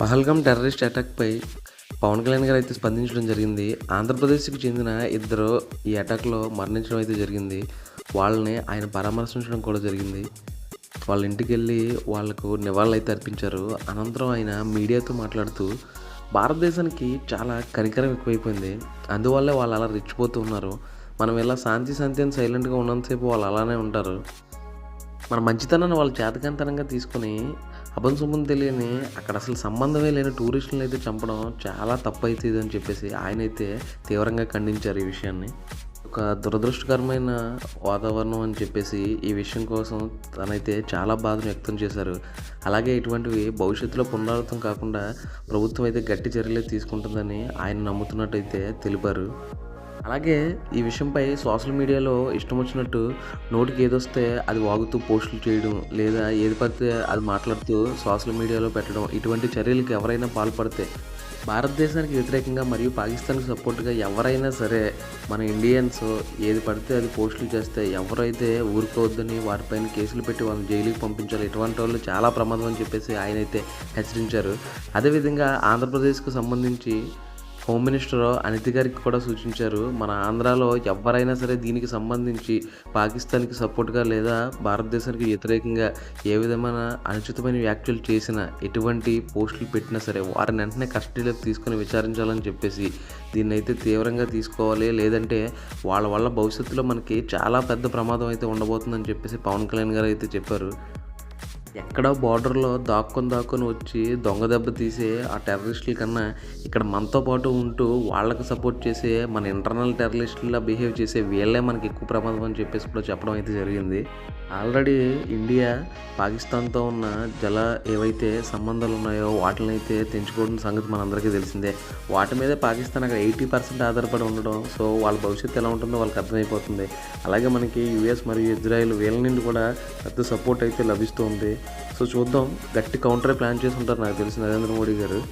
Pahalgam terrorist అటాక్పై పవన్ కళ్యాణ్ గారు అయితే స్పందించడం జరిగింది. ఆంధ్రప్రదేశ్కి చెందిన ఇద్దరు ఈ అటాక్లో మరణించడం అయితే జరిగింది. వాళ్ళని ఆయన పరామర్శించడం కూడా జరిగింది. వాళ్ళ ఇంటికి వెళ్ళి వాళ్ళకు నివాళులు అయితే అర్పించారు. అనంతరం ఆయన మీడియాతో మాట్లాడుతూ భారతదేశానికి చాలా కనికరం ఎక్కువైపోయింది. అందువల్లే వాళ్ళు అలా రెచ్చిపోతూ ఉన్నారు. మనం ఇలా శాంతి శాంతి అని సైలెంట్గా ఉన్నంతసేపు వాళ్ళు అలానే ఉంటారు. మన మంచితనాన్ని వాళ్ళు చేతకంతనంగా తీసుకొని అబం సుమం తెలియని అక్కడ అసలు సంబంధమే లేని టూరిస్టులను అయితే చంపడం చాలా తప్పు అవుతుంది అని చెప్పేసి ఆయన అయితే తీవ్రంగా ఖండించారు ఈ విషయాన్ని. ఒక దురదృష్టకరమైన వాతావరణం అని చెప్పేసి ఈ విషయం కోసం తనైతే చాలా బాధను వ్యక్తం చేశారు. అలాగే ఇటువంటివి భవిష్యత్తులో పునరావృతం కాకుండా ప్రభుత్వం అయితే గట్టి చర్యలు తీసుకుంటుందని ఆయన నమ్ముతున్నట్టయితే తెలిపారు. అలాగే ఈ విషయంపై సోషల్ మీడియాలో ఇష్టం వచ్చినట్టు నోటికి ఏదొస్తే అది వాగుతూ పోస్టులు చేయడం లేదా ఏది పడితే అది మాట్లాడుతూ సోషల్ మీడియాలో పెట్టడం ఇటువంటి చర్యలకు ఎవరైనా పాల్పడితే భారతదేశానికి వ్యతిరేకంగా మరియు పాకిస్తాన్కి సపోర్ట్గా ఎవరైనా సరే మన ఇండియన్స్ ఏది పడితే అది పోస్టులు చేస్తే ఎవరైతే ఊరుకోవద్దని వారిపైన కేసులు పెట్టి వాళ్ళని జైలుకి పంపించాలి ఇటువంటి వాళ్ళు చాలా ప్రమాదం అని చెప్పేసి ఆయన అయితే హెచ్చరించారు. అదేవిధంగా ఆంధ్రప్రదేశ్కు సంబంధించి హోమ్ మినిస్టర్ అనిత గారికి కూడా సూచించారు మన ఆంధ్రాలో ఎవరైనా సరే దీనికి సంబంధించి పాకిస్తాన్కి సపోర్ట్గా లేదా భారతదేశానికి వ్యతిరేకంగా ఏ విధమైన అనుచితమైన వ్యాఖ్యలు చేసినా ఎటువంటి పోస్టులు పెట్టినా సరే వారిని వెంటనే కస్టడీలోకి తీసుకొని విచారించాలని చెప్పేసి దీన్ని అయితే తీవ్రంగా తీసుకోవాలి. లేదంటే వాళ్ళ వల్ల భవిష్యత్తులో మనకి చాలా పెద్ద ప్రమాదం అయితే ఉండబోతుందని చెప్పేసి పవన్ కళ్యాణ్ గారు అయితే చెప్పారు. ఎక్కడో బార్డర్లో దాక్కుని దాక్కుని వచ్చి దొంగ దెబ్బ తీసే ఆ టెర్రరిస్టుల కన్నా ఇక్కడ మనతో పాటు ఉంటూ వాళ్ళకి సపోర్ట్ చేసే మన ఇంటర్నల్ టెర్రరిస్టులా బిహేవ్ చేసే వీళ్ళే మనకి ఎక్కువ ప్రమాదం అని చెప్పేసి కూడా చెప్పడం అయితే జరిగింది. ఆల్రెడీ ఇండియా పాకిస్తాన్తో ఉన్న జల ఏవైతే సంబంధాలు ఉన్నాయో వాటిని అయితే తెంచుకోవడం సంగతి మనందరికీ తెలిసిందే. వాటి మీదే పాకిస్తాన్ అక్కడ ఎయిటీ పర్సెంట్ ఆధారపడి ఉండడం సో వాళ్ళ భవిష్యత్తు ఎలా ఉంటుందో వాళ్ళకి అర్థమైపోతుంది. అలాగే మనకి యుఎస్ మరియు ఇజ్రాయెల్ వీళ్ళ నుండి కూడా పెద్ద సపోర్ట్ అయితే లభిస్తుంది. సో చూద్దాం. గట్టి కౌంటర్ ప్లాన్ చేసి ఉంటారు నాకు తెలిసి నరేంద్ర మోడీ గారు.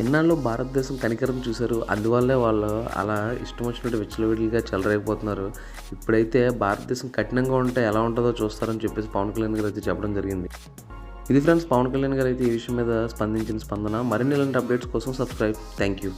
ఎన్నాళ్ళు భారతదేశం కనికరం చూశారు. అందువల్లే వాళ్ళు అలా ఇష్టం వచ్చినట్టు విచ్చలవిడిగా చెలరైపోతున్నారు ఇప్పుడైతే భారతదేశం కఠినంగా ఉంటే ఎలా ఉంటుందో చూస్తారని చెప్పేసి పవన్ కళ్యాణ్ గారు అయితే చెప్పడం జరిగింది. ఇది ఫ్రెండ్స్ పవన్ కళ్యాణ్ గారు అయితే ఈ విషయం మీద స్పందించిన స్పందన. మరిన్ని ఇలాంటి అప్డేట్స్ కోసం సబ్స్క్రైబ్ థ్యాంక్ యూ